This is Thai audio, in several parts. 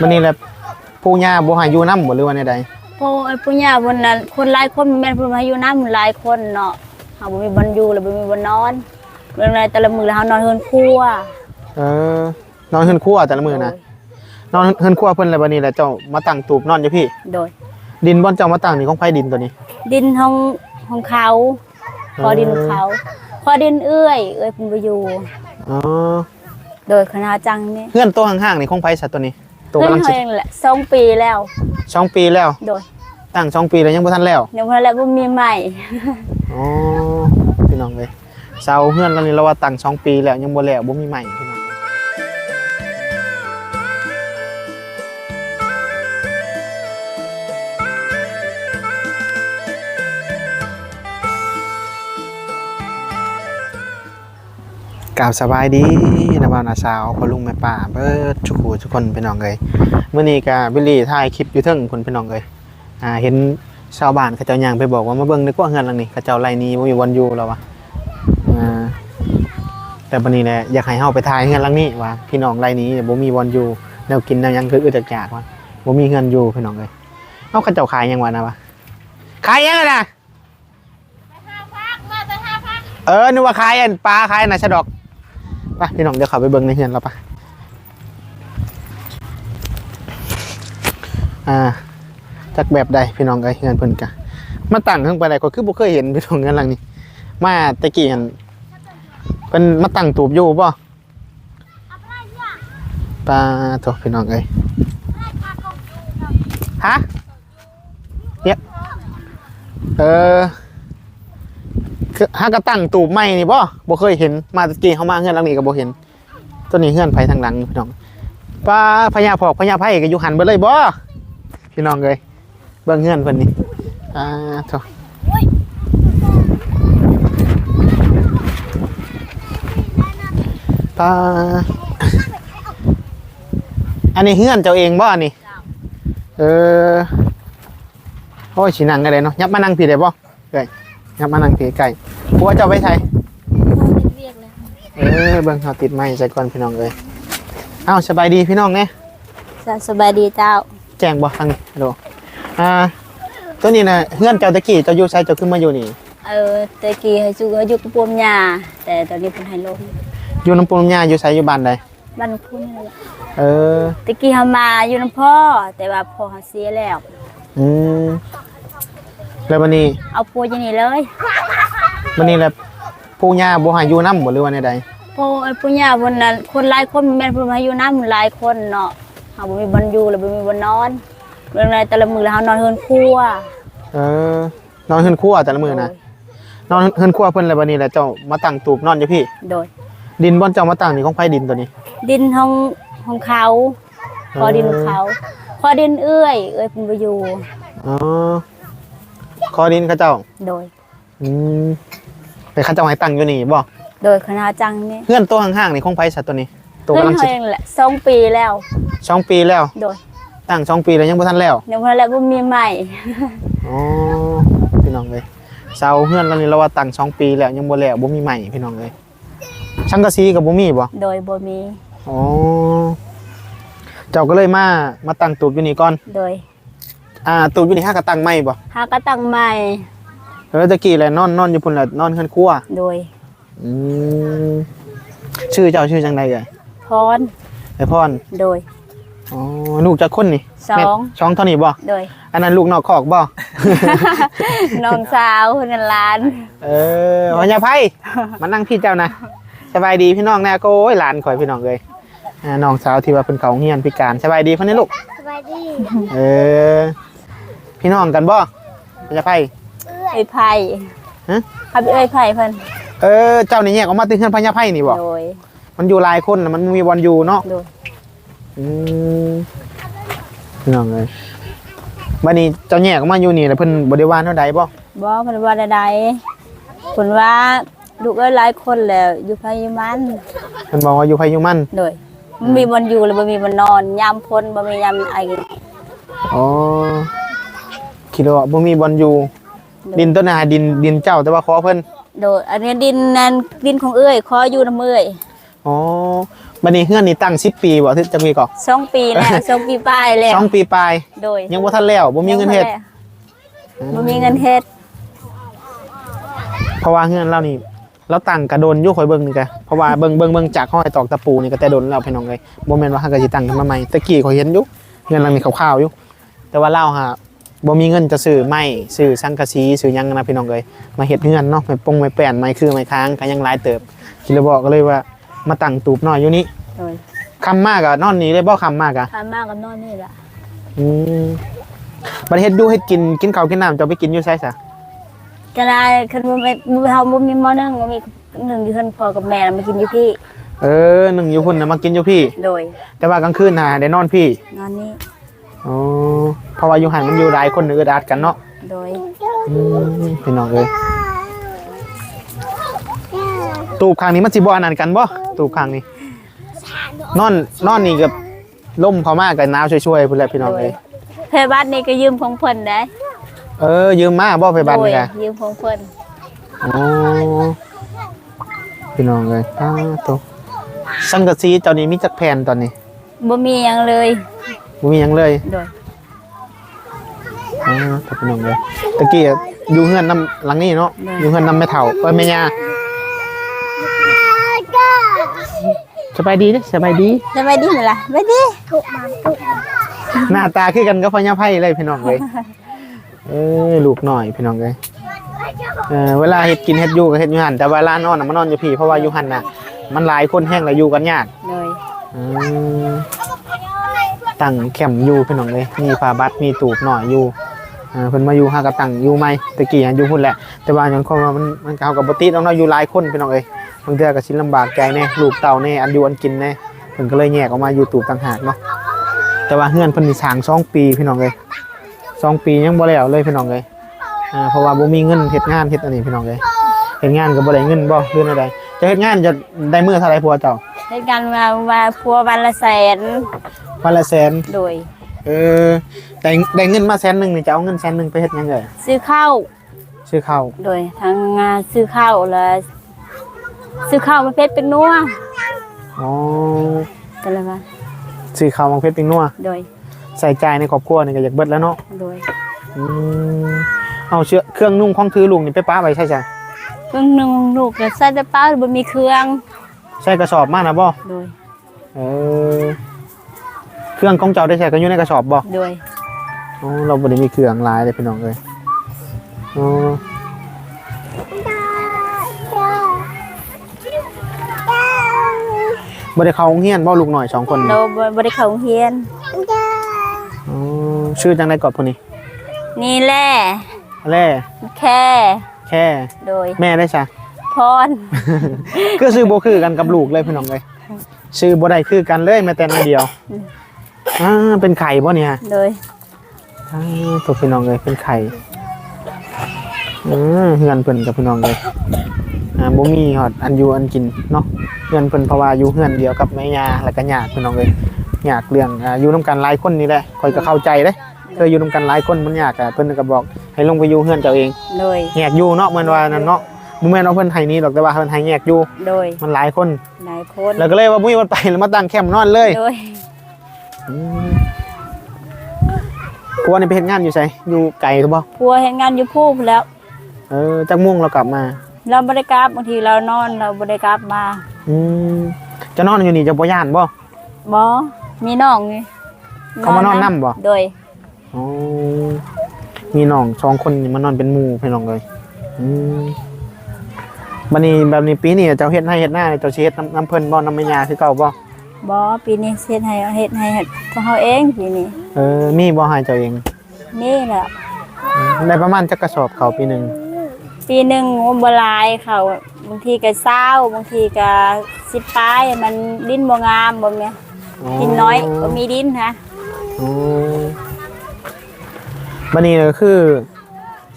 มันนี่แหละผู้ย่าบ่ให้อยู่นำบ่หรือว่าใดเพราะไอ้ปุญญาบนนั้นคนหลายคนแม่นเพิ่นมาอยู่น้ำหลายคนเนาะเฮาบ่มีบ่อนอยู่แล้วบ่มีบ่อนนอนเรื่องไรแต่ละมื้อแล้วเฮานอนเฮือนครัวๆเออนอนเฮือนครัวแต่ละมื้อนะนอนเฮือนครัวเพิ่นแล้วบัดนี้แหละเจ้ามาตั้งตูบนอนอยู่พี่ โดย ดินบ่อนเจ้ามาตั้งนี่ของไผดินตัวนี้ ดินของของเขาพอดินของเขาพอดินเอื้อย เอื้อยเพิ่นบ่อยู่ อ๋อโดยคณะจังนี่เฮือนตัวห่างๆนี่ของไผสัตว์ตัวนี้ ตัวเพิ่กำลันงเฮาสิเองแหละสองปีแล้วสองปีแล้ว โดยตั้งสองปีแล้วยังบ่ทันแล้วเดี๋ยวเพิ่นแล้วบ่มีใหม่อ๋อพี่น้องเอ้ยเสาเฮือนแล้วนี่เราว่าตั้งสองปีแล้วยังบ่แล้วบ่มีใหม่พี่น้อง กราบสบายดีนะบ่าวนาสาวพ่อลุงแม่ป้าเบิดทุกผู้ทุกคนพี่น้องเอ้ยมื้อนี้ก็บิลลี่ถ่ายคลิปอยู่เทิงพุ่นพี่น้องเอ้ยอ่าเห็นชาวบ้านเขาเจ้าย่างไปบอกว่ามาเบิ่งนึกว่าเฮือนหลังนี้เขาเจ้าไล่หนี้บ่มีวันอยู่แล้ววะอ่าแต่บัดนี้แหละอยากให้เฮาไปถ่ายเฮือนหลังนี้ว่าพี่น้องไล่หนี้บ่มีวันอยู่แนวกินแนวหยังคืออึดอยากๆว่าบ่มีเฮือนอยู่พี่น้องเอ้ยเฮาเขาเจ้าขายหยังวะนะวะขายหยังอะน่ะเออนึกว่าขายอันปลาขายน่ะชะดอก ไปพี่น้องเดี๋ยวขับไปเบิ้งในเฮือนเราปะอ่าจากแบบใดพี่น้องไอเฮือนเพิ่นกะมาตั้งข้างไปไหนก็คือบ่เคยเห็นพี่น้องเฮือนหลังนี้ มาตะกี้เห็นเพิ่นมาตั้งตูบอยู่บ่ปลาโถพี่น้องเอ้ยฮะเนี่ยเออ คือหากระตั้งตูบไม้นี่บ่บ่เคยเห็นมาตะกี้เฮามาเฮือนหลังนี้ก็บ่เห็นตัวนี้เฮือนไผทางหลังพี่น้องปลาพญาพอกพญาไผก็อยู่หันเบิดเลยบ่พี่น้องเอ้ยเบิ่งเฮือนเพิ่นนี่อ่าโถปลาอันนี้เฮือนเจ้าเองบ่อันนี้เออโอ้ยสินั่งกันเลยเนาะยับมานั่งพี่ได้บ่เอ้ย ครับมานั่งเพีไก่ผัวเจะไปใช้เออเบิ่งเขาติดไม้ใส่ก่อนพี่น้องเลยอ้าวสบายดีพี่น้องเนี่ยสบายดีเจ้าแจ้งบ่ทางนี้ฮัลโหลอ่าตัวนี้นะเพื่อนเจ้าตะกี้เจ้าอยู่ใช้เจ้าขึ้นมาอยู่นี่ เออแตะกี้ให้อยู่อยู่กับปวมยาแต่ตอนนี้เพิ่นให้ลงอยู่น้ำปูน้ำยาอยู่ใช้อยู่บ้านใดบ้านคุณนี่แหละเออตะกี้เฮามาอยู่นํพ่อแต่ว่าพ่อเฮาเสียแล้วอืม แล้ววันนี้เอาปัวอยู่นี่เลยวันนี้แหละปู่ย่าบ่ให้อยู่นำบ่หรือว่าใดเพราะไอ้ปุญญาบนนั้นคนหลายคนแม่นเพิ่นมาอยู่น้ำหลายคนเนาะเฮาบ่มีบ่อนอยู่แล้วบ่มีบ่อนนอนเรื่องไรแต่ละมื้อแล้วเฮานอนเฮือนครัวเออนอนเฮือนครัวแต่ละมื้อนะนอนเฮือนครัวเพิ่นแล้ววันนี้แหละเจ้ามาตั้งตูบนอนอยู่พี่ โดย ดินบ่อนเจ้ามาตั้งนี่ของไผดินตัวนี้ ดินของของเขาพอดินของเขาพอดินเอื้อย เอื้อยเพิ่นบ่อยู่อ๋อ คอดินเขาเจ้าโดย อืมไปเข้าเจ้าให้ตั้งอยู่นี่บ่โดยคณะจังนี่เพื่อนตัวห่างๆนี่ของไผสัตว์ตัวนี้ตัวเพิ่นกำลังเฮาสิเองแหละสองปีแล้วสองปีแล้ว โดยตั้งสองปีแล้วยังบ่ทันแล้วเดี๋ยวเพิ่นแล้วบ่มีใหม่อ๋อพี่น้องเลยเสาเฮือนแล้วนี่เราว่าตั้งสองปีแล้วยังบ่แล้วบ่มีใหม่พี่น้องเลยช่างกะซีกับบ่มีบ่โดยบ่มีอ๋อเจ้าก็เลยมามาตั้งตูบอยู่นี่ก่อน โดย อ่าตูบอยู่นี่ห้าก็ตั้งใหม่บ่หาก็ตั้งใหม่แล้วตะกี้แหละนอนนอนอยู่พุ่นแหละนอนเฮือนครัวโดยอืมชื่อเจ้าชื่อจังไดเอ่ยพรไอพรโดยอ๋อลูกจักคนนี่สองแม่สองเท่านี้บ่โดย อันนั้นลูกนอกคอกบ่น้องสาวเงินล้าน เออพญาไพ่มานั่งพี่เจ้านะสบายดีพี่น้องแน่ก็โอ้ยหลานข่อยพี่น้องเลยอ่าน้องสาวที่ว่าเป็นเขาเฮียนพิการสบายดีพ่อนี่ลูก สบายดี เออ พี่น้องกันบ่พญาไพ่เอ้ยไผ่ฮะครับเอ้ยไผ่เพิ่นเออเจ้านี่แยกออกมาตึงเฮือนพญาไพ่นี่บ่โดยมันอยู่หลายคนน่ะมันมีบอลอยู่เนาะโดยอืมพี่น้องเลยบัดนี้เจ้าแยกออกมาอยู่นี่แล้วเพิ่นบ่ได้ว่าเท่าใดบ่บ่เพิ่นว่าใดๆเพิ่นว่าลูกเอ้ยหลายคนแล้วอยู่ไผอยู่มันเพิ่นบอกว่าอยู่ไผอยู่มันโดยมันมีบ่อนอยู่แล้วบ่มีบ่อนนอนยามพ้นบ่มียามไออ๋อ คิดว่าบ่มีบอลอยู่ ดินต้นนาดินดินเจ้าแต่ว่าขอเพิ่นโดยอันนี้ดินนั้นดินของเอ้ยขออยู่นำเอ้ยอ๋อบัดนี้เฮือนนี่ตั้ง10ปีบ่ถึงจักปีก่อนสองปีแล้วสองปีปลายแล้วสองปีปลายโดยยังบ่ทันแล้วบ่มีเงินเฮ็ดบ่มีเงินเฮ็ดเพราะว่าเฮือนเรานี่เราตั้งกระโดนอยู่ข่อยเบิ่งนี่กะเพราะว่าเบิ่งเบิ่งเบิ่งจากห้อยตอกตะปูนี่ก็แต่โดนแล้วพี่น้องเอ้ยบ่แม่นว่าเฮาก็สิตั้งขึ้นมาใหม่ตะกี้ข่อยเห็นอยู่เฮือนหลังนี้ขาวๆอยู่แต่ว่าเราฮะ บ่มีเงินจะซื้อไม้ซื้อสังกะสีซื้อหยังนะพี่น้องเอ้ยมาเฮ็ดเฮือนเนาะไม้ปงไม้แป้นไม้คือไม้ค้างก็ยังหลายเติบคิดเลยบอกก็เลยว่ามาตั้งตูบน้อยอยู่นี่โดยคำมากอะนอนนี่เลยบ่คำมากอะทานมากก็นอนนี่ล่ะอืมบัดเฮ็ดอยู่เฮ็ดกินกินข้าวกินน้ำเจ้าไปกินอยู่ไสซะก็ได้คันบ่แม่บ่เฮาบ่มีหม้อนึ่งบ่มีหนึ่งอยู่เพิ่นพ่อกับแม่มากินอยู่พี่ เออหนึ่งอยู่พุ่นน่ะมากินอยู่พี่ โดย แต่ว่ากลางคืนน่ะได้นอนพี่ นอนนี่ อ๋อเพราะว่าอยู่หันมันอยู่หลายคนอึดอัดกันเนาะโดยอืมพี่น้องเอ้ยตูบข้างนี้มันสิบ่อันนั้นกันบ่ตูบข้างนี้ นอนนอนนี่กับล่มเขามากกับหนาวช่วยๆพุ่นแหละพี่น้องโดยเอ้ยเพบัตนี่ก็ยืมของเพิ่นได้เออ ยืมมาบ่ไปบ้านโดยนี่กะยืมของเพิ่นอ๋อพี่น้องเอ้ยอ้าวโตสังกะสีเจ้านี้มีจักแผ่นตอนนี้บ่มีหยังเลย บ่มีหยังเลยโดยอ๋อครับพี่น้องเลยตะกี้อะอยู่เฮือนน้ำหลังนี้เนาะอยู่เฮือนน้ำแม่เฒ่าเอ้ยแม่ย่าสบายดีเด้อสบายดี สบายดีไหมล่ะสบายดีหน้าตาคือกันกับพญาไพ่เลยพี่น้องเลยเอ้ยลูกหน่อยพี่น้องเลยเออเวลาเฮ็ดกินเฮ็ดอยู่ก็เฮ็ดอยู่หันแต่เวลานอนน่ะมันนอนอยู่พี่เพราะว่าอยู่หันน่ะมันหลายคนแห้งแล้วอยู่กันยากโดย อืม ตั้งแคมป์อยู่พี่น้องเลยมีฝาบัดมีตูบหน่อยอยู่เพิ่นมาอยู่หากับตั้งอยู่ไหมตะกี้ยังอยู่พุ่นแหละแต่ว่าอยังคงว่ามันมันเก่ากับบติน้องๆอยู่หลายคนพี่น้องเอ้ยบางเทื่อก็สิลำบากใจแน่ลูกเต่าแน่อันอยู่อันกินแน่เพิ่นก็เลยแยกออกมาอยู่ตูบต่างหากเนาะแต่ว่าเฮือนเพิ่นนี่สางสองปีพี่น้องเอ้ยสองปียังบ่แล้วเลยพี่น้องเอ้ยอ่าเพราะว่าบ่มีเงินเฮ็ดงานเฮ็ดอันนี้พี่น้องเอ้ยเฮ็ดงานก็บ่ได้เงินบ่เดือนละใดจะเฮ็ดงานจะได้มื้อเท่าไหร่ผัวเจ้า เฮ็ดกันมาว่าพัววันละแสนวันละแสนโดยเออได้ได้เงินมาแสนหนึงนี่จะเอาเงินแสนหนึงไปเฮ็ดหยังเอ่ยซื้อข้าวซื้อข้าวโดยทางงานซื้อข้าวแล้วซื้อข้าวมาเพชรเป็นนัวอ๋อกันเลยว่าซื้อข้าวมังเพชรปิงนัวโดยใส่ใจายในครอบครัวนี่ก็อยากเบิดแล้วเนาะโดยอืมเอาเชือเครื่องนุ่งของถือลุงนี่ไปป้าไปใช่จ้ะเพิ่งนึงลูกจะใส่แต่เป้าบ่มีเครื่อง ใช่กระสอบมากนะบ่โดย เออเครื่องของเจ้าได้ใช้กันอยู่ในกระสอบบ่โดยอ๋อเราบ่ได้มีเครื่องหลายเลยพี่น้องเลยอ๋อบ่ได้เข้าโรงเรียนบ่ลูกหน่อยสองคนนี่เราบ่บ่ได้เข้าโรงเรียน อ๋อชื่อจังได๋ก่อนพุ่นนี่นี่แหละ แล่แค่ แค่ โดย แม่ได้จ้ะ พร ก็ซื้อบ่คือกันกับลูกเลยพี่น้องเลยซื้อบ่ได้คือกันเลยแม้แต่น้อยเดียวอ่าเป็นไข่บ่เนี่ยโดยอ่าตัวพี่น้องเลยเป็นไข่อืมเฮือนเพิ่นกับพี่น้องเลยอ่าบ่มีฮอดอันอยู่อันกินเนาะเฮือนเพิ่นเพราะว่าอยู่เฮือนเดียวกับแม่ย่าแล้วก็ญาติพี่น้องเลยยากเรื่องอ่าอยู่นํกันหลายคนนี่แหละข่อยก็เข้าใจเด้เคยอยู่นํกันหลายคนมันยากอะเพิ่นก็บอกให้ลงไปอยู่เฮือนเจ้าเองโดยแยกอยู่เนาะเหมือนว่านั่นเนาะ บ่แม่นว่าเพิ่นให้หนี้หรอกแต่ว่าเพิ่นให้แยกอยู่ โดยมันหลายคนนายคนแล้วก็เลยว่ามุ้ยวันไปแล้วมาตั้งแคมป์นอนเลยโดยกลัวนี่ไปเฮ็ดงานอยู่ไสอยู่ไกลหรือบ่พัวเฮ็ดงานอยู่พูบแล้ว เออจักม่วงเรากลับมา เราบ่ได้กลับบางทีเรานอนเราบ่ได้กลับมาอืมจะนอนอยู่นี่จะบ่ย่านบ่บ่มีน้องนี่เขามานอนนำบ่ โดย อ๋อมีน้องสองคนนี่มานอนเป็นหมู่พี่น้องเลยอืม บัดนี้แบบนี้ปีนี้เจ้าเฮ็ดให้เฮ็ดหน้าเจ้าสิเฮ็ดน้ำน้ำเพิ่นบ่น้ำแม่ยาคือเก่าบ่บ่ปีนี้เฮ็ดให้เฮ็ดให้ของเฮาเองปีนี้เออมีบ่ให้เจ้าเองนี่แหละอืมได้ประมาณจักกระสอบเขาวปีหนึงปีหนึงบ่หลายเขาบางทีก็20บางทีก็10ปลายมันดินบ่งามบ่แม่ดินน้อยบ่มีดินฮะอ๋อบัดนี้ก็คือ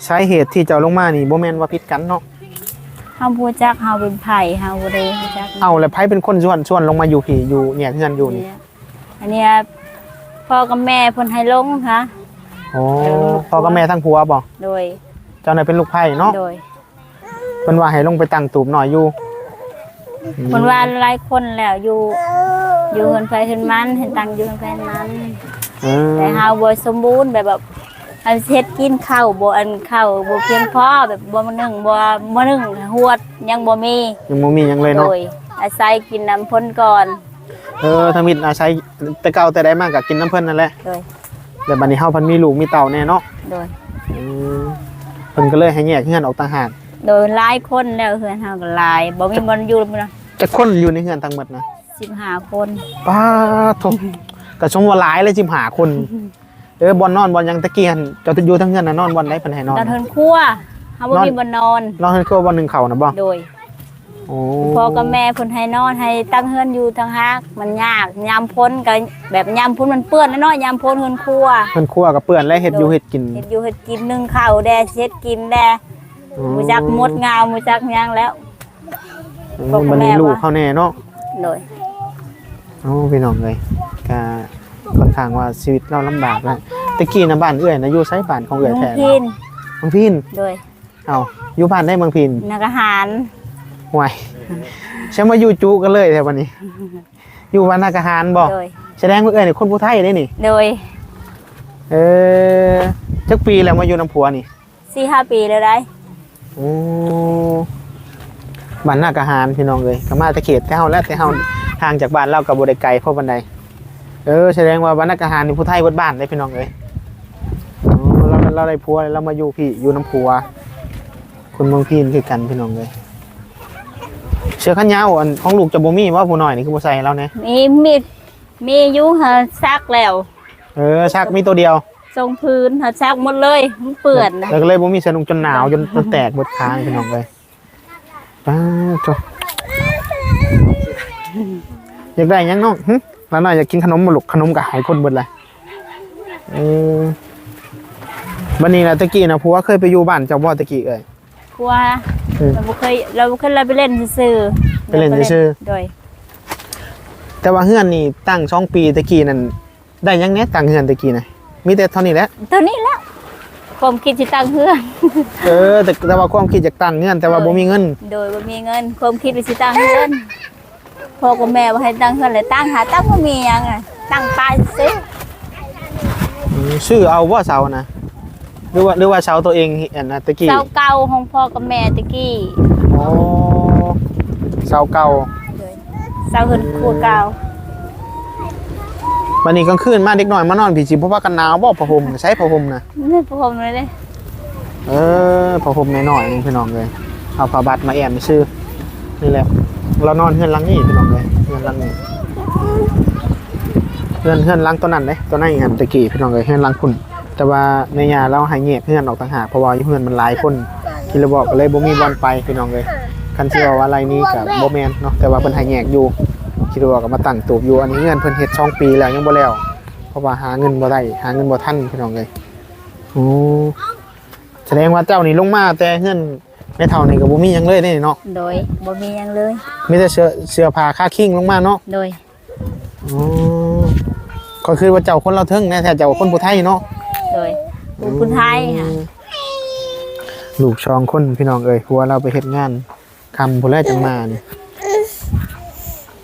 สาเหตุที่เจ้าลงมานี่บ่แม่นว่าผิดกันเนาะ เฮาบ่จักเฮาเป็นไผเฮาบ่ได้รู้จักเอาแล้วไผเป็นคนชวนชวนลงมาอยู่พี่อยู่เนี่ยเฮือนอยู่นี่อันเนี้ยพ่อกับแม่เพิ่นให้ลงค่ะอ๋อพ่อกับแม่ทั้งผัวบ่โดยเจ้าน่ะเป็นลูกไผ่เนาะโดยเพิ่นว่าให้ลงไปตั้งตูบหน่อยอยู่เพิ่นว่าหลายคนแล้วอยู่อยู่เฮือนไผเฮือนมันเห็นตังอยู่เฮือนไผเฮือนมันเออแต่เฮาบ่สมบูรณ์แบบแบบ อันเฮ็ดกินข้าวบ่อันข้าวบ่เพียงพอแบบบ่มื้อหนึงบ่มื้อหนึงหวดยังบ่มียังบ่มีหยังเลยโดเนาะ ยอาศัยกินน้ำพ้นก่อนเออทางมิตรอาศัยแต่เก่าแต่ใดมากก็กินน้ำเพิ่นนั่นแหละโดยแต่บัดนี้เฮาเพิ่นมีลูกมีเต่าแน่เนาะโดย อืมเพิ่นก็เลยให้แยกเฮือนออกต่างหากโดยหลายคนแล้วเฮือนเฮาก็หลายบ่มีบ่อนอยู่บ่จะคนอยู่ในเฮือนทั้งหมดนะ15คนป้าทงก็ชมว่าหลายเลยจิมหาคน เออบอลนอนบอลยังตะเกียนเจะอยู่ทั้งเฮือนน่ะนอนบอลได้เพิ่นให้นอนตอนเฮือนครัวเฮาบ่นอน มีบ่อนนอน นอนเฮือนครัวบอลหนึงเข่านะบ่โดยโอ้พ่อกับแม่เพิ่นให้นอนให้ตั้งเฮือนอยู่ทางฮักมันยากยามพ้นก็แบบยามพ้นมันเปื้อนแน่เนาะยามพ้นเฮือนครัวเฮือนครัวกับเปื้อนและเฮ็ดอยู่เฮ็ดกินเฮ็ดอยู่เฮ็ดกินนึ่งข้าวแดเช็ดกินแดมูจักมดงาวมูจักหยังแล้วเออบัดนี้ลูกเขาแน่เนาะ โดย โอ้พี่น้องเลยก็ ค่อนข้างว่าชีวิตเราลำบากแล้วตะกี้นะบ้านเอื้อยนะอยู่ไสบ้านของเอื้อยลุงแท้พินเมืองพินโดยเอ้าอยู่บ้านได้เมืองพินนักอาหารห่วยใช่มาอยู่จุกันเลยแท้วันนี้ อยู่บ้านนาคาหารบ่โดยแสดงว่าเอื้อยนี่คนผู้ไทยได้นี่ โดยเออจักปีแล้วมาอยู่น้ำผัวนี่สี่ห้าปีแล้วได้โอ้บ้านนาคาหารพี่น้องเลยก็มาแตะเขตแต่เฮาแล้วแต่เฮาทางจากบ้านเรากับบ่ได้ไกลเพราะบันได เออแสดงว่าบ้านนาคาหารนี่ผู้ไทยเบิดบ้านได้พี่น้องเลยอ๋อเราเราได้ผัวแล้วเรามาอยู่พี่อยู่น้ำผัวคนเมืองพีนคือกันพี่น้องเลยเสื้อขันยาวอันของลูกจะบ่มีว่าผู้น้อยนี่คือบ่ใส่ให้เราแน่มีมีมีอยุหาซักแล้ว เออชักมีตัวเดียวทรงพื้นหาซักหมดเลยมันเปื้อนนะแล้วก็เลยบ่มีเสื้อนุ่งจนหนาวจนจนแตกเบิดค้างพี่น้องเลยป้าจ้ะอยากได้หยังน้องหึ แล้วน้อยอยากกินขนมบ่ลูกขนมก็หายคนเบิดเลยเออบัดนี้นะตะกี้นะผัวเคยไปอยู่บ้านเจ้าบ่ตะกี้เอ้ยกลัวอืม เราบ่เคยเราบ่เคยเราไปเล่นซื่อๆไปเล่นซื่อโดยแต่ว่าเฮือนนี่ตั้งช่องปีตะกี้นั่นได้หยังแหน่ตั้งเฮือนตะกี้นะมีแต่เท่านี้แหละ ตอนนี้แหล้วความคิดที่ตั้งเฮือน เออแต่แต่ว่าความคิดอยากตั้งเฮือนแต่ว่าบ่มีเงิน โดยบ่มีเงิน ความคิดไปสิตั้งเฮือน พ่อกับแม่บ่ให้ตั้งเฮือนเลยตั้งหาตั้งบ่มีหยังอะตั้งป้ายซื้ออืมชื่อเอาว่าเสานะหรือว่าหรือว่าเสาตัวเองอันนะตะกี้เสาเก่าของพ่อกับแม่ตะกี้อ๋อเสาเก่าโดยเสาเฮือนครัวเก่าวันนี้กลางคืนมาเด็กน้อยมานอนผีสิเพราะว่ากันหนาวบ่ผ้าห่มใช้ผ้าห่มนะนี่พ่อผมเลยเด้เออผ้าห่มน้อยๆนึงพี่น้องเลยเอาผ้าบัดมาแอมชื่อนี่แหละ เรานอนเฮือนหลังนี้พี่น้องเลยเฮือนหลังนี้เฮือนเฮือนหลังตัวนั้นเด้ตัวนั้นอีกหันตะกี้พี่น้องเลยเฮือนหลังคุณแต่ว่าในยาเราให้แยกเฮือนออกต่างหากเพราะว่ายู่เฮือนมันหลายคนที่เราบอกเลยบ่มีบอลไปพี่น้องเลยคันสิว่าอะไรนี้กับโบแมนเนาะแต่ว่าเพิ่นให้แยกอยู่คิดว่าก็มาตั้งตูบอยู่อันนี้เงินเพิ่นเฮ็ดช่องปีแล้วยังบ่แล้วเพราะว่าหาเงินบ่ได้หาเงินบ่ทันพี่น้องเลยโอ้แสดงว่าเจ้านี่ลงมาแต่เงิน ในเท่านี่ก็บ่มีหยังเลยนี่เนาะโดยบ่มีหยังเลย มีแต่เสื้อเสื้อผ้าค่าคิงลงมาเนาะโดยอ๋อก็คือว่าเจ้าคนเราวเทิงแน่แท้เจ้าคนผู้ไทยเนาะโดยบุญคุณไทยค่ะลูกชองคนพี่น้องเอ้ยผัวเราไปเฮ็ดงานคำผู้แรกจังมานี่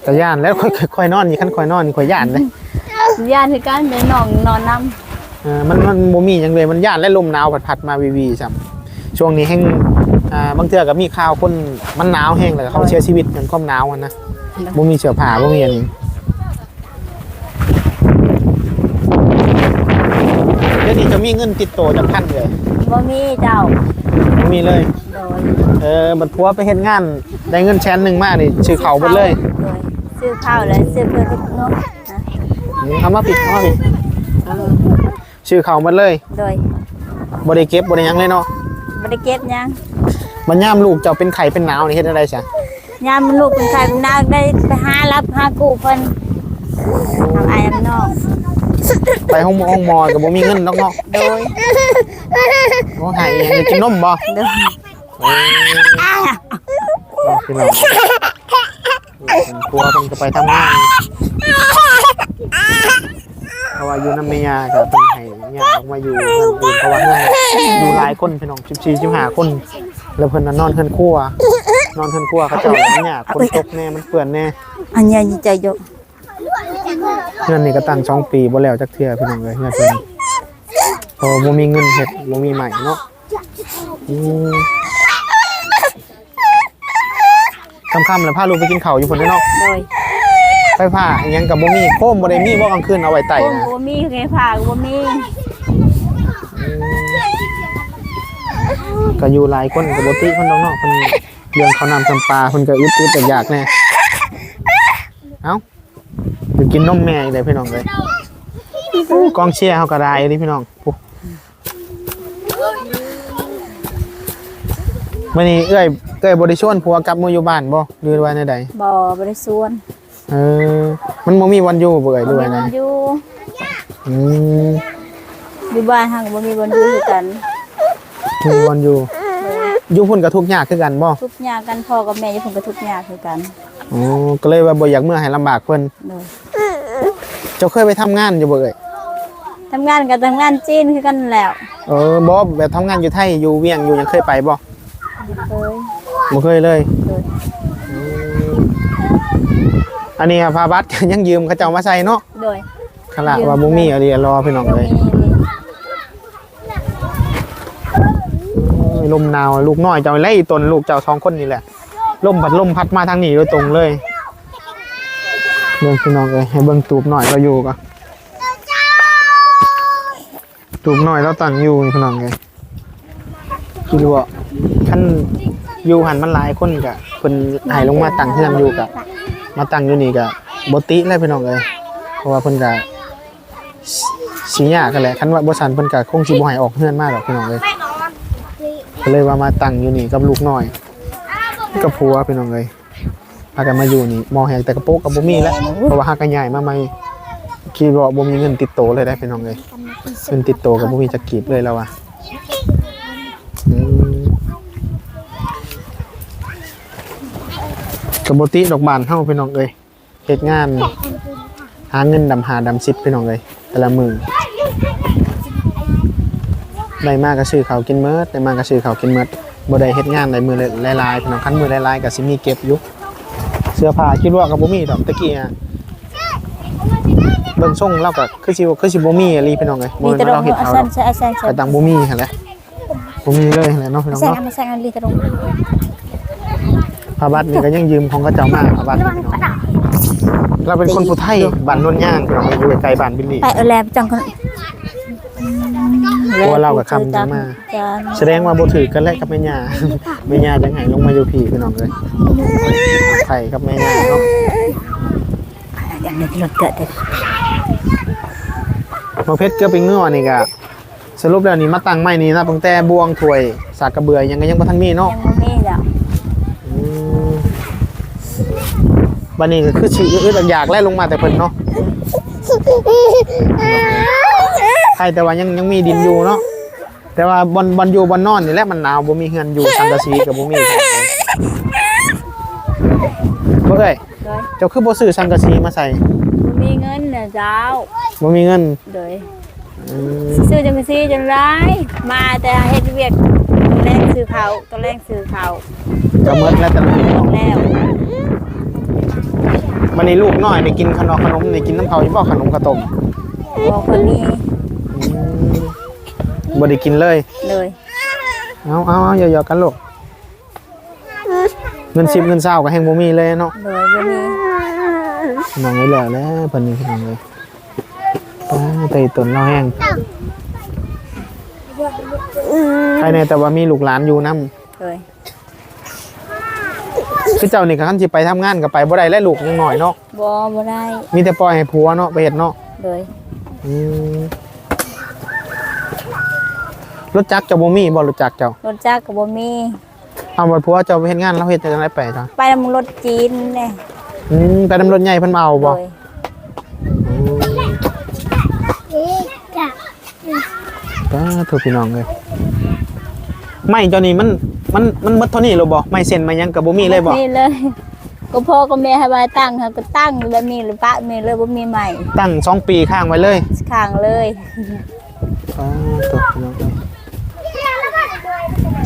แต่ย่านแล้วค่อยค่อยนอนนี่คันค่อยนอนนี่ค่อยย่านเลยญาติคือกันเดินน้องนอนนํเออมันมันบ่มีหยังเลยมันย่านและลมหนาวพัดๆมาวีวีซ้ำช่วงนี้แห้ง อ่าบางเทื่อก็มีข่าวคนมันหนาวแห้งแล้วก็เขาเสียชีวิตเหมือนความหนาวอะนะบ่มีเสื้อผ้าบ่มีอันนี้เดี๋ยวนี้จะมีเงินติดตัวจักพันเลยบ่มีเจ้าบ่มีเลย โดยเออบัดผัวไปเฮ็ดงานได้เงินแสนหนึงมานี่ชื่อเขาหมดเลยโดยซื้อข้าวและซื้อเพื่อนลูกน้องนะอืมเอามาปิดเอามาปิดชื่อเขาหมดเลยโดยบ่ได้เก็บบ่ได้หยังเลยเนาะ บ่ได้เก็บหยัง มันยามลูกเจ้าเป็นไข้เป็นหนาวนี่เฮ็ดอะไรซะยามมันลูกเป็นใครเป็นนางได้ไปหารับหากู้เพิ่นทำอายทำน้องไปห้องหมอห้องหมอก็บ่มีเงินดอกเนาะโดยโอ้หายอยากกินนมบ่โดยพี่น้องกลัวเพิ่นก็ไปทำงานเพราะว่าอยู่น้ำเมียก็เพิ่นให้ยาออกมาอยู่เพิ่นตื่นเพราะว่าเพิ่นอยู่หลายคนพี่น้อง14 15คน แล้วเพิ่นน่ะนอนเพิ่นครัวนอนเพิ่นครัวเขาเจ้ามันยากฝนตกแน่มันเปื้อนแน่อันนี้ใจโยเงินนี่ก็ตั้งสองปีบ่แล้วจักเทื่อพี่น้องเลยเงินเพิ่นพอบ่มีเงินเฮ็ดบ่มีใหม่เนาะอืมค่ำๆแล้วพาลูกไปกินข้าวอยู่พุ่นเด้อเนาะโดยไฟผ้าอิหยังก็บ่มีโคมบ่ได้มีบ่กลางคืนเอาไว้ไต่โอ้นะบ่มีไงผ่าก็บ่มี ก็อยู่หลายคนก็บ่ติเพิ่นดอกเนาะเพิ่นเรื่องข้าวน้ำจำปาเพิ่นก็อึดอึดอยากๆแน่เอ้าไปกินนมแม่อีกเลยพี่น้องเลยโอ้กองเชียร์เฮาก็ได้ดิพี่น้องปุ๊บมื้อนี้เอ้ยเอ้ยบ่ได้ชวนผัวกลับมื้ออยู่บ้านบ่หรือว่าแนวใดบ่บ่ได้ส่วนเออ มันบ่มีวันอยู่บ่เอ้ยหรือบ่ว่ามีไงวันอยู่อืมอยู่บ้านเฮาก็บ่มีวันอยู่คือกัน มีวันอยู่อยู่พุ่นก็ทุกข์ยากคือกันบ่ทุกข์ยากกันพ่อกับแม่อยู่เพิ่นก็ทุกข์ยากคือกันอ๋อก็เลยว่าบ่อยากเมื่อให้ลำบากเพิ่นโดยเจ้าเคยไปทำงานอยู่บ่เอ่ยทำงานก็ทำงานจีนคือกันแหล้วเออบ่แบบทำงานอยู่ไทยอยู่เวียงอยู่หยังเคยไปบ่เคยบ่เคยเลยโดยอันนี้อะพาบัตรยังยืมเขาเจ้ามาใส่เนาะโดยขนาดว่าบ่มีอะไรรอพี่น้องบ่เลย มีเลมหนาวลูกน้อยเจ้าไล่ตนลูกเจ้าสองคนนี่แหละลมพัดลมพัดมาทางนี้โดยตรงเลยเบิ่งพี่น้องเลยให้เบิ่งตูบหน่อยเราอยู่ก่อนตูบหน่อยเราตั้งอยู่พี่น้องเลยคิดว่าขั้นอยู่หันมันหลายคนกะเพิ่นให้ลงมาตั้งเฮือนอยู่กะมาตั้งอยู่นี่กะบติเลยพี่น้องเลยเพราะว่าเพิ่นกะสิยากันแหละคันว่าบ่ซันเพิ่นกะคงสิบ่ให้ออกเฮือนมาดอกพี่น้องเลย ก็เลยว่ามาตั้งอยู่นี่กับลูกน้อย กับผัวพี่น้องเลยพากันมาอยู่นี่มอแหกแต่กระโปงกับบ่มีแล้วเพราะว่าหากันใหญ่มาใหม่คิดว่าบ่มีเงินติดโตเลยได้พี่น้องเลยเงินติดโตกับบ่มีจักกีบเลยแล้วอะกับบ่ติดอกบานเฮาพี่น้องเอ้ยเฮ็ดงาน หาเงินดำหาดำซิปพี่น้องเลยแต่ละมือ ได้มากก็ซื้อข้าวกินเมิดได้มากก็ซื้อข้าวกินเมิดบ่ได้เฮ็ดงานได้มือหลายๆพี่น้องคันมือหลายๆก็สิมีเก็บอยู่เสื้อผ้าคิดว่าก็บ่มีดอกตะกี้อะเบิ่งส่งเราก็คือสิคือสิบ่มีอะลีพี่น้องเอ้ยบ่มีแม่นแตรว่าเรางเฮ็ดอาเอาซัดนอกใช่อาซันใช่ก็ตังบ่มีหั่นแหละบ่มีเลยหั่นแหละเนาะพี่น้องแซงเนาะอันแซงอันลีตรงพระบัตรนี่ก็ยังยืมของกระเจ้ามาพระบัตรพี่น้องเราเป็นคนผู้ไทยบ้านโนนย่างพี่น้องอยู่ใกล้ๆบ้านบิลลี่ไปเอาแลบจังคน เพราะว่าเรากับคำนี้มาจ้าแสดงว่าบ่ถือกันแลกกับแม่ย่าแม่ย่าจังไห้ลงมาอยู่พี่พี่น้องเลยไข่กับแม่ย่าเนาะอย่างนี้รถเกิดเด็ดมาเพชรเกลือปิงเนื้อนี่ก็สรุปแล้วนี่มาตั้งไม้นี่นะตั้งแต่บวงถ้วยสากกระเบือยังก็ยังบ่ทันมีเนาะยังบ่มีจ้ะอืมบัดนี้ก็คือสิอึดๆอยากๆไล่ลงมาแต่เพิ่นเนาะ ใครแต่ว่ายังยังมีดินอยู่เนาะแต่ว่าบอนบอนอยู่บอนนอนนี่แหละมันหนาวบ่มีเฮือนอยู่สังกะสีก็บ่มีครับเอ้ยโดยเจ้าคือบ่ซื้อสังกะสีมาใส่บ่มีเงินน่ะเจ้าบ่มีเงินโดยอืมซื้อจังซี่จังไรมาแต่เฮ็ดเวียกตอนแรกซื้อเขาวตอนแรกซื้อเขาวก็หมดแล้วแต่ละมื้อเนาะแล้ว วันนี้ลูกน้อยได้กินขนมขนมได้กินน้ำเขาอยู่บ่ขนมข้าวต้มบอกคนนี้อืมบ่ได้กินเลย เลยเอาเอาเอาอย่าๆกันลูกเงิน10เงิน20ก็แฮงบ่มีเลยเนาะเลยบ่มีน้องไว้แล้วแหล้วเพิ่นนี่พี่น้องเลยป้าแต่ตนเราแห้งภายในแต่ว่ามีลูกหลานอยู่นํเลย คือเจ้านี่ก็คันสิไปทำงานก็ไปบ่ได้และลูกยังน้อยเนาะบ่บ่ได้มีแต่ปล่อยให้ผัวเนาะไปเฮ็ดเนาะเลยอืมรถจักรเจ้าบ่มีบ่รถจักรเจ้ารถจักรก็บ่มีเอาบ่ผัวเจ้าไปเฮ็ดงานแล้วเฮ็ดจังไดไปจ้ะไปนำรถจีนแน่อืมไปนำรถใหญ่เพิ่นมาเอาบ่เลยป้าถูกพี่น้องเลยไม่เจ้านี่มัน มันมันหมดเท่านี้แล้วบ่ไม่เซ็นมายังก็บ่มีเลยบ่นี่เลย ก็พ่อก็แม่ให้มาตั้งค่ะก็ตั้งแล้วมีหรือปะมีเลยบ่มีใหม่ตั้งสองปีข้างไว้เลยข้างเลยอ๋อตัวพี่น้อง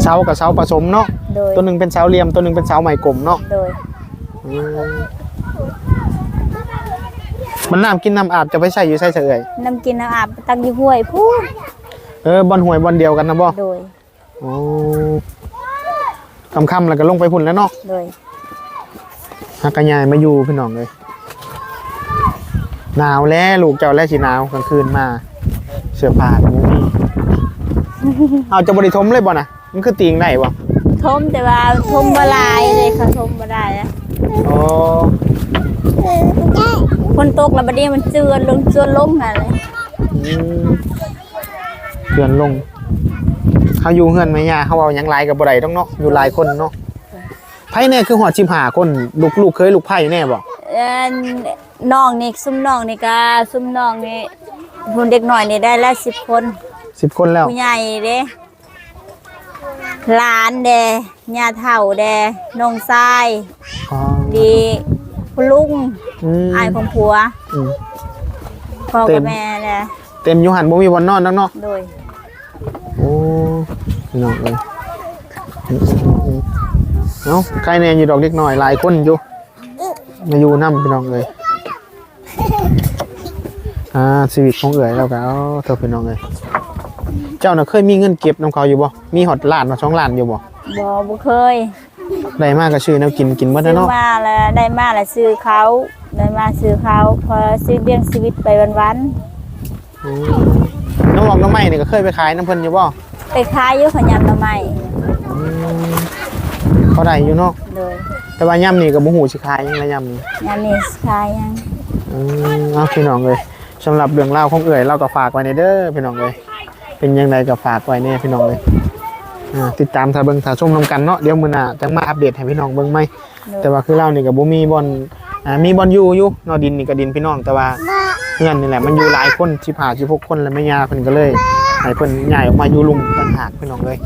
เสากับเสาผสมเนาะโดยตัวหนึ่งเป็นเสาเหลี่ยมตัวหนึ่งเป็นเสาใหม่กลมเนาะโดยอืมมันน้ำกินน้ำอาบจะไปใส่อยู่ใส่เฉยน้ำกินน้ำอาบตั้งอยู่ห้วยพูดเออบอลหวยบอลเดียวกันนะบ่โดย โอ้ ค่ำๆแล้วก็ลงไปพุ่นแล้วเนาะโดยฮักกะยายมาอยู่พี่น้องเลยหนาวแล้วลูกเจ้าแล้วสิหนาวกลางคืนมา เสื้อผ้าก็บ่มีเอาจะบริทมเลยบ่น่ะมันคือตีงได้บ่ทมแต่ว่าทมบหลายเลยเขาทมบ่ได้แล้วอ๋อคนตกแล้วบัดนี้มันเจือนลงเจือนลงอะไรอืมเดือนลง เขาอยู่เฮือนไหมย่าเขาเอาหยังหลายกับบ่ได้ต้องเนาะอยู่หลายคนเนาะไผแน่คือหอด15คนลูกลูกเคยลูกไผแน่บ่เอ่อน้องนี่ซุ่มน้องนี่ก็ซุ่มน้องนี่คนเด็กหน่อยนี่ได้ละสิบคน10คนแล้วผู้ใหญ่เด้หลานเด้ย่าเฒ่าเด้น้องชายอ๋อดีคุณลุงอืมอายของผัวอืม พ่อเต็กับมแม่เด้เต็มอยู่หันบ่มีวันนอนนักเนาะโดยโอ้ พี่น้องเลยอืมอืมเอ้าใครแน่อยู่ดอกเล็กน้อยหลายคนอยู่มาอยู่นํพี่น้องเลยอ่าชีวิตของเอ๋ยแล้วก็เอาเธอพี่น้องเลยเจ้าน่ะเคยมีเงินเก็บนํเขาอยู่บ่มีฮอดล้านมาสองล้านอยู่บ่บ่บ่เคย ได้มากก็ชื่อแนวกินกินเบิดซื้แล้วอเนาะมาแล้วได้มาแล้วซื้อเขาได้มาซื้อเขาพอซื้อเลี้ยงชีวิตไปวันอืมน้องหลอกน้องใหม่นี่ก็เคยไปขายน้ำเพิ่นอยู่บ่ๆ ไปขายอยู่ขยำหน่อไม้อืมเขาได้อยู่เนาะโดยแต่ว่าย่ำนี่ก็บ่ฮู้สิขายหยังละย่ำนี่ยามนี้ขายยังอืมเอาพี่น้องเลยสำหรับเรื่องเล่าวของเอ๋ยเราก็ฝากไว้ในเด้อพี่น้องเลยเป็นยังไงก็ฝากไว้เนี่ยพี่น้องเลยอ่าติดตามถ้าเบิ่งถ้าชมนำกันเนาะเดี๋ยวมื้อหน้าจะมาอัปเดตให้พี่น้องเบิ่งไหม โดยแต่ว่าคือเรานี่ก็บ่มีบอลอ่ามีบอลอยู่อยู่เนาะดินนี่ก็ดินพี่น้องแต่ว่าเพื่อนนี่แหละมันอยู่หลายคน15 16คนแล้วแม่ย่าเพิ่นก็เลย ให้เพิ่นย้ายออกมาอยู่ลุมต่างหากพี่น้องเลย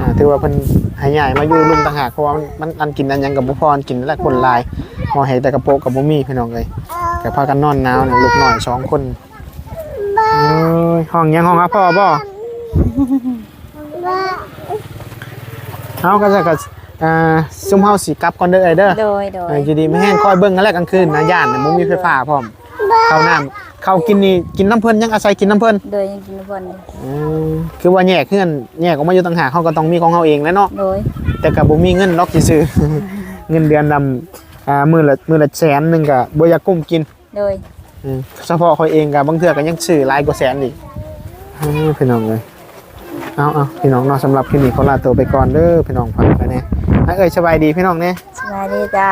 อ่าถือว่าเพิ่นให้ย้ายมาอยู่ลุมต่างหากเพราะว่ามันมันอันกินอันหยังกับบ่พออันกินแล้วคนหลายพอให้แต่กระโปรงกับบ่มีพี่น้องเลยแต่พากันนอนหนาวเนี่ยลูกหน่อยสองคนเอ้ยห้องยังห้องครับพ่อบ่เอาก็จะกับอ่าซุ่มเฮาสิกลับก่อนเด้อเอ้ยเด้อโดยโดเออยอยู่ดีไม่แห้งคอยเบิ่งกันแล้วกลางคืนนะย่านน่ะบ่มีไฟฟ้าพร้อมข้าวน้ำ ข้าวกินนี่กินน้ำเพิ่นยังอาศัยกินน้ำเพิ่นโดยยังกินทุกคนอยู่อืมคือว่าแยกเฮือนแยกออกมาอยู่ต่างหากเฮาก็ต้องมีของเฮาเองแหล้วเนาะ โดยแต่ก็บ่มีเงินดอกซื่อๆ เงินเดือนนำอ่ามื้อละมื้อละแสนหนึงก็บ่อยากกุ้มกินโดยอืมเฉพาะเขาเองกับบางเทื่อก็ยังซื้อหลายกว่าแสนอีกอืมพี่น้องเลยเอาเอาพี่น้องเนาะสำหรับคลิปนี้ขอลาตัวไปก่อนเด้อพี่น้องฟังไปเนี่ยเอ้ยสบายดีพี่น้องเนี่ยสวัสดีเจ้า